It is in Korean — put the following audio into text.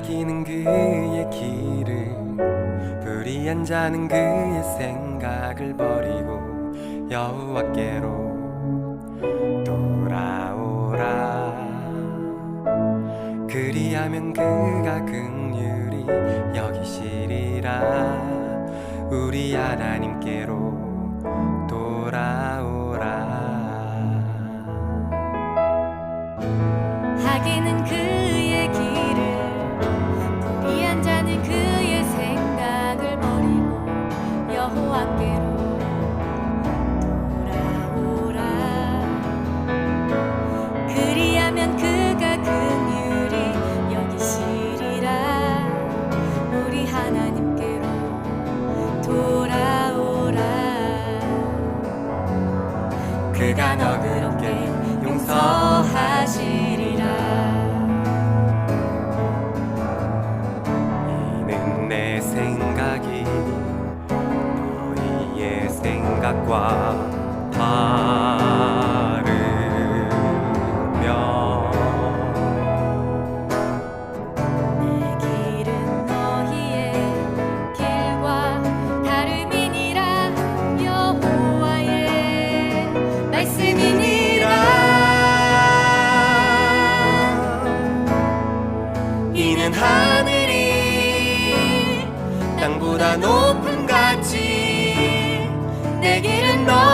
자기는 그의 길을 불이 앉아는 그의 생각을 버리고 여호와께로 돌아오라. 그리하면 그가 극률이 여기시리라. 우리 하나님께로 돌아오라. 하기는 그 돌아오라. 그가 너그럽게 용서하시리라. 이는 내 생각이 너희의 생각과 땅보다 높은 가치 내 길은 너